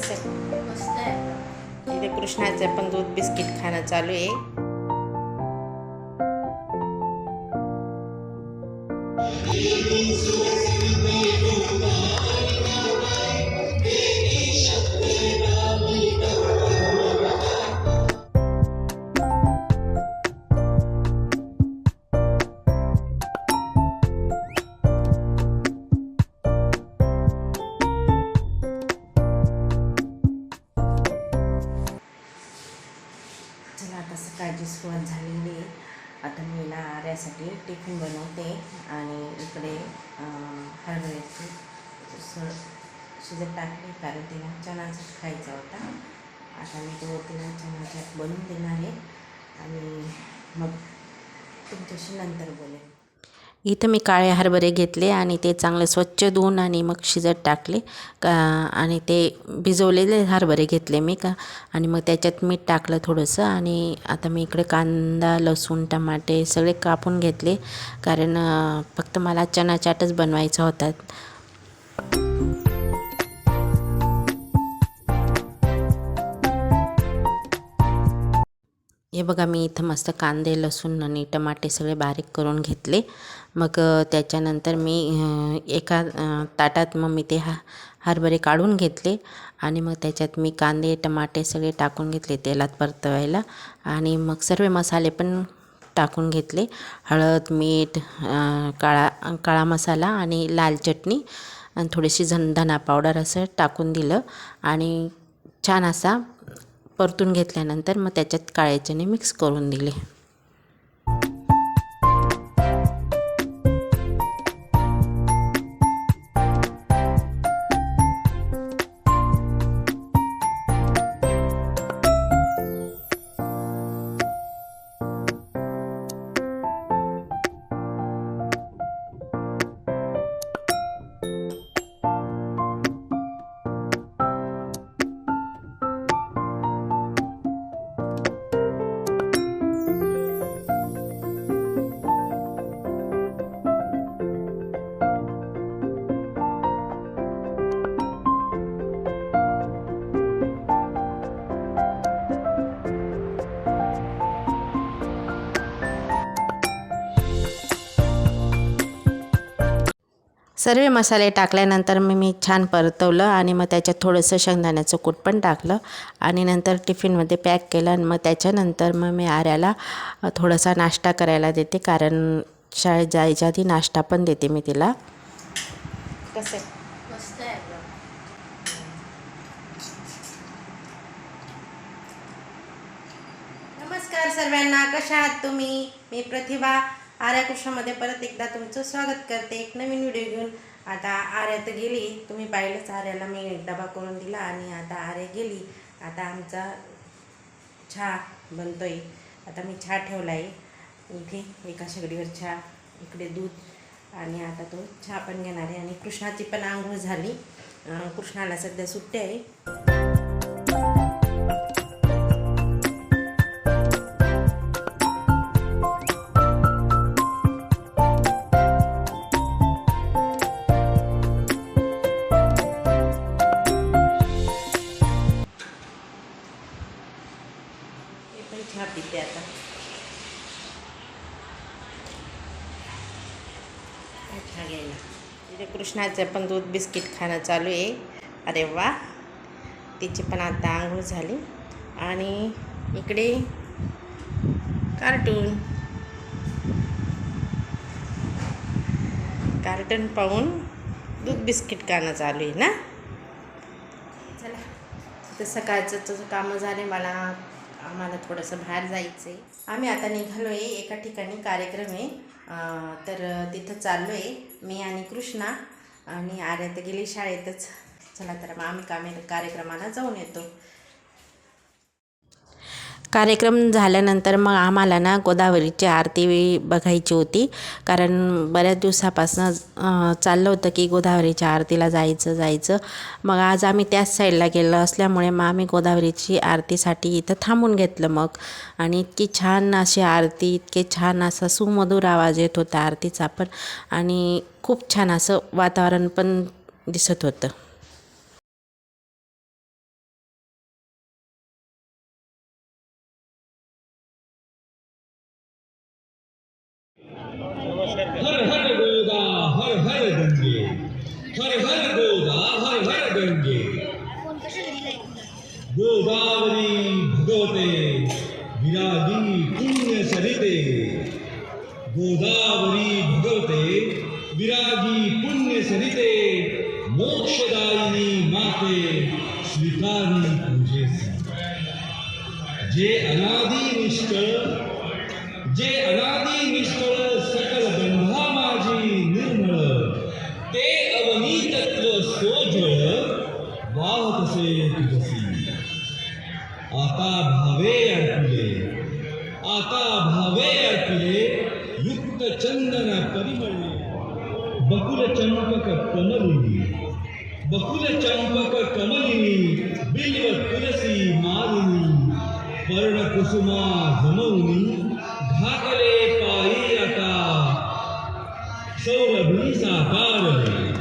कसं आहे. इथे कृष्णाचं पण दूध बिस्किट खाणं चालू आहे. टिफिन बनवते आणि इकडे हरभऱ्याची स शिजत टाकली कारण तिला चणाच खायचा होता. आता मी तो तिला चणाच्या बनवून देणार आहे आणि मग तुमच्याशी नंतर बोलेन. इथं मी काळे हरभरे घेतले आणि ते चांगले स्वच्छ धुवून आणि मग शिजत टाकले. का आणि ते भिजवलेले हरभरे घेतले मी का आणि मग त्याच्यात मीठ टाकलं थोडंसं आणि आता मी इकडे कांदा लसूण टमाटे सगळे कापून घेतले. कारण फक्त मला चना चाटच बनवायचा होता. हे बघा मी इथं मस्त कांदे लसूण आणि टमाटे सगळे बारीक करून घेतले. मग त्याच्यानंतर मी एका ताटात मग मी ते हा हरभरे काढून घेतले. आणि मग त्याच्यात मी कांदे टमाटे सगळे टाकून घेतले तेलात परतवायला. आणि मग सर्व मसाले पण टाकून घेतले. हळद मीठ काळा काळा मसाला आणि लाल चटणी आणि थोडीशी झन धना पावडर असं टाकून दिलं. आणि छान असा परतून घेतल्यानंतर मग त्याच्यात काळे चणे मिक्स करून दिले. सर्व मसाले टाकल्यानंतर मग मी छान परतवलं आणि मग त्याच्यात थोडंसं शेंगदाण्याचं कूट पण टाकलं. आणि नंतर टिफिनमध्ये पॅक केलं आणि मग त्याच्यानंतर मग मी आऱ्याला अ, थोडासा नाश्ता करायला देते. कारण शाळेत जायच्या आधी नाश्ता पण देते मी तिला. कसं. नमस्कार सर्वांना कशा आहात तुम्ही? मी प्रतिभा. आर्या कृष्णामध्ये परत एकदा तुमचं स्वागत करते. एक नवीन व्हिडिओ घेऊन. आता आर्यात गेली. तुम्ही पाहिलंच आर्याला मी डबा करून दिला आणि आता आर्या गेली. आता आमचा चहा बनतोय. आता मी चहा ठेवला आहे इथे एका शेगडीवर चहा इकडे दूध आणि आता तो चहा पण घेणार आहे. आणि कृष्णाची पण आंघोळ झाली. कृष्णाला सध्या सुट्टी आहे. कृष्णाचं पण दूध बिस्किट खाणं चालू आहे. अरे वा. तिची पण आता आंघोळ झाली. आणि इकडे कार्टून. कार्टून पाहून दूध बिस्किट खाणं चालू आहे ना? चला. तर सकाळचं तसं कामं झाले. मला आम्हाला थोडंसं बाहेर जायचं आहे आम्ही आता निघालो आहे एका ठिकाणी कार्यक्रम आहे. तर तिथं चाललो आहे मी आणि कृष्णा. आणि आर्या तर गेली शाळेतच. चला तर मग आम्ही कामे कार्यक्रमाला जाऊन येतो. कार्यक्रम झाल्यानंतर मग आम्हाला ना गोदावरीची आरती बघायची होती. कारण बऱ्याच दिवसापासून चाललं होतं की गोदावरीच्या आरतीला जायचं जायचं. मग आज आम्ही त्याच साईडला गेलो असल्यामुळे मग आम्ही गोदावरीची आरतीसाठी इथं थांबून घेतलं मग. आणि इतकी छान अशी आरती इतके छान असा सुमधुर आवाज येत होता आरतीचा पण. आणि खूप छान असं वातावरण पण दिसत होतं. गोदावरी विरागी पुण्य सरिते मोक्षदायिनी माते स्वीकारी पूजेसी जे अनादी निष्कळ जे अनादी निष्कळ सकल बंधा माझी निर्मळ ते अवनी तत्व सोजळ वाहतसे तुझसी आता भावे अर्पिले आता भावे अर्पिले युक्त चंदन परिमळे बकुल चंपक कमलिनी बकुल चंपक कमलिनी बिल्व तुलसी मालिनी पर्ण कुसुमा जमवनी घातले पायी आता सौरभी साकारले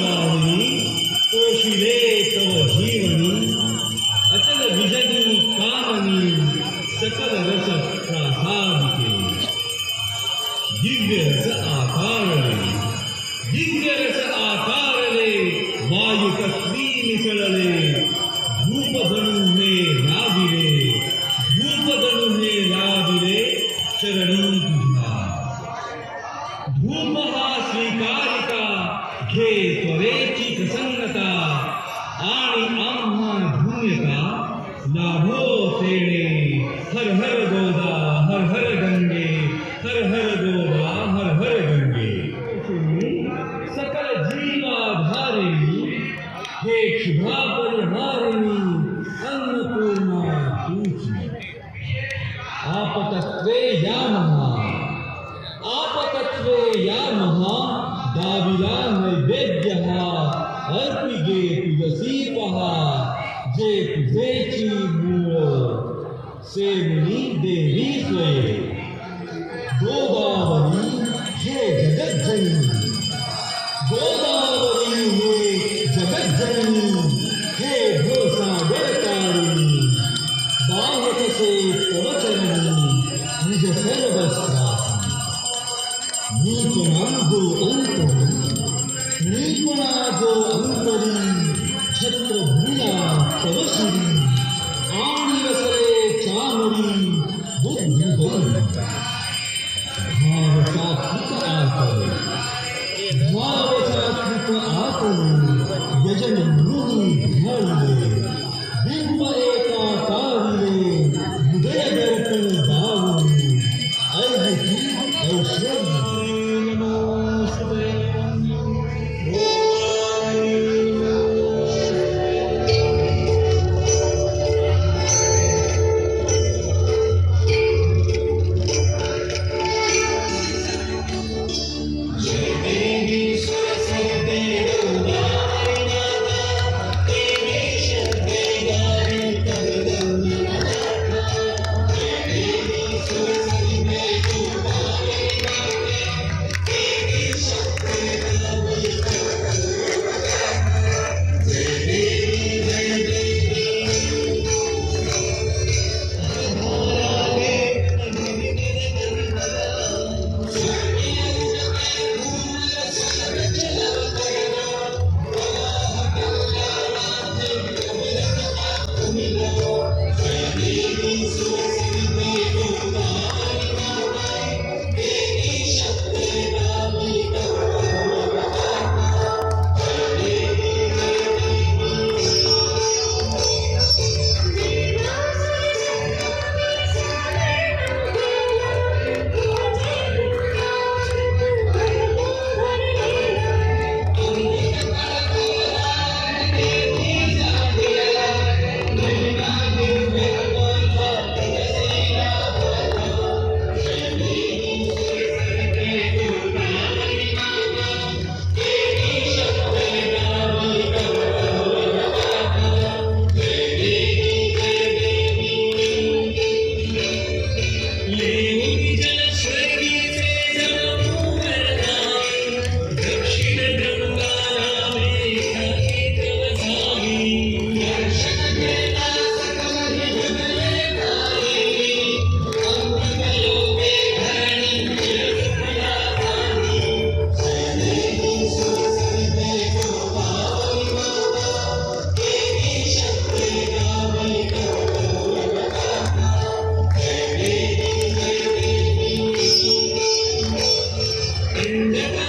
पीयूष वाहिनी पोषिले तव जीवनी अचल विजनी कामनी सकल रस प्रासादिके दिव्य रस आपतत्वे या महा आपतत्वे या महा दाविला नैवेद्य हा अर्पिगे तुझसी पहा जे तुझेची मूळ। सेवनी देवी स्वये। गोदावरी हे जगज्जननी कृत सात्विक आतरे कृत सात्विक यजन मुनी घालिले Amen.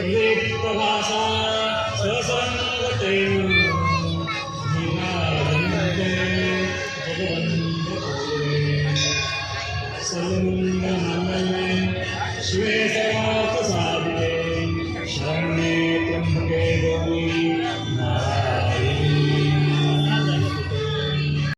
त्रिलिप्तभाषा ससंगते